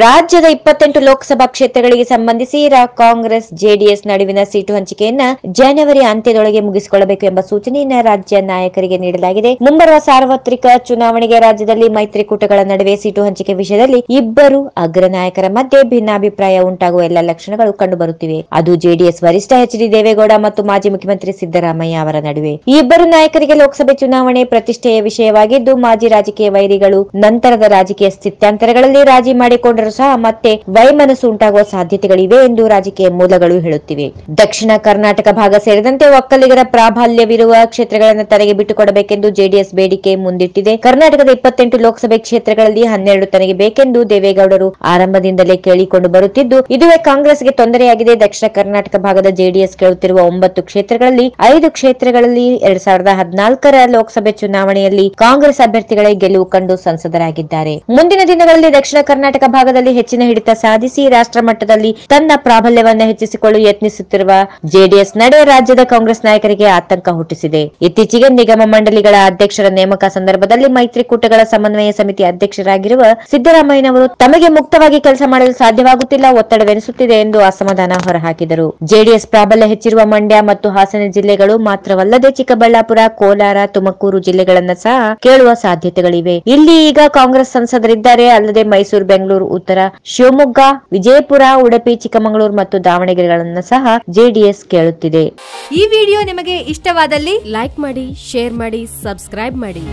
ರಾಜ್ಯದ ಇಪ್ಪತ್ತೆಂಟು ಲೋಕಸಭಾ ಕ್ಷೇತ್ರಗಳಿಗೆ ಸಂಬಂಧಿಸಿ ಕಾಂಗ್ರೆಸ್, ಜೆಡಿಎಸ್ ನಡುವಿನ ಸೀಟು ಹಂಚಿಕೆಯನ್ನ ಜನವರಿ ಅಂತ್ಯದೊಳಗೆ ಮುಗಿಸಿಕೊಳ್ಳಬೇಕು ಎಂಬ ಸೂಚನೆಯನ್ನು ರಾಜ್ಯ ನಾಯಕರಿಗೆ ನೀಡಲಾಗಿದೆ. ಮುಂಬರುವ ಸಾರ್ವತ್ರಿಕ ಚುನಾವಣೆಗೆ ರಾಜ್ಯದಲ್ಲಿ ಮೈತ್ರಿಕೂಟಗಳ ನಡುವೆ ಸೀಟು ಹಂಚಿಕೆ ವಿಷಯದಲ್ಲಿ ಇಬ್ಬರು ಅಗ್ರ ನಾಯಕರ ಮಧ್ಯೆ ಭಿನ್ನಾಭಿಪ್ರಾಯ ಉಂಟಾಗುವ ಎಲ್ಲ ಲಕ್ಷಣಗಳು ಕಂಡುಬರುತ್ತಿವೆ. ಅದು ಜೆಡಿಎಸ್ ವರಿಷ್ಠ ಎಚ್ ಡಿ ದೇವೇಗೌಡ ಮತ್ತು ಮಾಜಿ ಮುಖ್ಯಮಂತ್ರಿ ಸಿದ್ದರಾಮಯ್ಯ ಅವರ ನಡುವೆ. ಈ ಇಬ್ಬರು ನಾಯಕರಿಗೆ ಲೋಕಸಭೆ ಚುನಾವಣೆ ಪ್ರತಿಷ್ಠೆಯ ವಿಷಯವಾಗಿದ್ದು, ಮಾಜಿ ರಾಜಕೀಯ ವೈರಿಗಳು ನಂತರದ ರಾಜಕೀಯ ಸ್ಥಿತ್ಯಂತರಗಳಲ್ಲಿ ರಾಜಿ ಮಾಡಿಕೊಂಡರೂ ಸಹ ಮತ್ತೆ ವೈಮನಸ್ಸು ಉಂಟಾಗುವ ಸಾಧ್ಯತೆಗಳಿವೆ ಎಂದು ರಾಜಕೀಯ ಮೂಲಗಳು ಹೇಳುತ್ತಿವೆ. ದಕ್ಷಿಣ ಕರ್ನಾಟಕ ಭಾಗ ಸೇರಿದಂತೆ ಒಕ್ಕಲಿಗರ ಪ್ರಾಬಲ್ಯವಿರುವ ಕ್ಷೇತ್ರಗಳನ್ನು ತನಗೆ ಬಿಟ್ಟುಕೊಡಬೇಕೆಂದು ಜೆಡಿಎಸ್ ಬೇಡಿಕೆ ಮುಂದಿಟ್ಟಿದೆ. ಕರ್ನಾಟಕದ ಇಪ್ಪತ್ತೆಂಟು ಲೋಕಸಭೆ ಕ್ಷೇತ್ರಗಳಲ್ಲಿ ಹನ್ನೆರಡು ತನಗೆ ಬೇಕೆಂದು ದೇವೇಗೌಡರು ಆರಂಭದಿಂದಲೇ ಕೇಳಿಕೊಂಡು ಬರುತ್ತಿದ್ದು, ಇದುವೇ ಕಾಂಗ್ರೆಸ್ಗೆ ತೊಂದರೆಯಾಗಿದೆ. ದಕ್ಷಿಣ ಕರ್ನಾಟಕ ಭಾಗದ ಜೆಡಿಎಸ್ ಕೇಳುತ್ತಿರುವ ಒಂಬತ್ತು ಕ್ಷೇತ್ರಗಳಲ್ಲಿ ಐದು ಕ್ಷೇತ್ರಗಳಲ್ಲಿ ಎರಡ್ ಸಾವಿರದ ಹದಿನಾಲ್ಕರ ಲೋಕಸಭೆ ಚುನಾವಣೆಯಲ್ಲಿ ಕಾಂಗ್ರೆಸ್ ಅಭ್ಯರ್ಥಿಗಳೇ ಗೆಲುವು ಕಂಡು ಸಂಸದರಾಗಿದ್ದಾರೆ. ಮುಂದಿನ ದಿನಗಳಲ್ಲಿ ದಕ್ಷಿಣ ಕರ್ನಾಟಕ ಭಾಗದಲ್ಲಿ ಹೆಚ್ಚಿನ ಹಿಡಿತ ಸಾಧಿಸಿ ರಾಷ್ಟ್ರ ಮಟ್ಟದಲ್ಲಿ ತನ್ನ ಪ್ರಾಬಲ್ಯವನ್ನು ಹೆಚ್ಚಿಸಿಕೊಳ್ಳಲು ಯತ್ನಿಸುತ್ತಿರುವ ಜೆಡಿಎಸ್ ನಡೆ ರಾಜ್ಯದ ಕಾಂಗ್ರೆಸ್ ನಾಯಕರಿಗೆ ಆತಂಕ ಹುಟ್ಟಿಸಿದೆ. ಇತ್ತೀಚೆಗೆ ನಿಗಮ ಮಂಡಳಿಗಳ ಅಧ್ಯಕ್ಷರ ನೇಮಕ ಸಂದರ್ಭದಲ್ಲಿ ಮೈತ್ರಿಕೂಟಗಳ ಸಮನ್ವಯ ಸಮಿತಿ ಅಧ್ಯಕ್ಷರಾಗಿರುವ ಸಿದ್ದರಾಮಯ್ಯನವರು ತಮಗೆ ಮುಕ್ತವಾಗಿ ಕೆಲಸ ಮಾಡಲು ಸಾಧ್ಯವಾಗುತ್ತಿಲ್ಲ, ಒತ್ತಡವೆನಿಸುತ್ತಿದೆ ಎಂದು ಅಸಮಾಧಾನ ಹೊರಹಾಕಿದರು. ಜೆಡಿಎಸ್ ಪ್ರಾಬಲ್ಯ ಹೆಚ್ಚಿರುವ ಮಂಡ್ಯ ಮತ್ತು ಹಾಸನ ಜಿಲ್ಲೆಗಳು ಮಾತ್ರವಲ್ಲದೆ ಚಿಕ್ಕಬಳ್ಳಾಪುರ, ಕೋಲಾರ, ತುಮಕೂರು ಜಿಲ್ಲೆಗಳನ್ನು ಸಹ ಕೇಳುವ ಸಾಧ್ಯತೆಗಳಿವೆ. ಇಲ್ಲಿ ಈಗ ಕಾಂಗ್ರೆಸ್ ಸಂಸದರಿದ್ದಾರೆ, ಅಲ್ಲದೆ ಮೈಸೂರು, ಬೆಂಗಳೂರು ಉತ್ತರ ಶಿವಮೊಗ್ಗ, ವಿಜಯಪುರ, ಉಡುಪಿ, ಚಿಕ್ಕಮಗಳೂರು ಮತ್ತು ದಾವಣಗೆರೆಗಳನ್ನು ಸಹ ಜೆಡಿಎಸ್ ಕೇಳುತ್ತಿದೆ. ಈ ವಿಡಿಯೋ ನಿಮಗೆ ಇಷ್ಟವಾದಲ್ಲಿ ಲೈಕ್ ಮಾಡಿ, ಶೇರ್ ಮಾಡಿ, ಸಬ್ಸ್ಕ್ರೈಬ್ ಮಾಡಿ.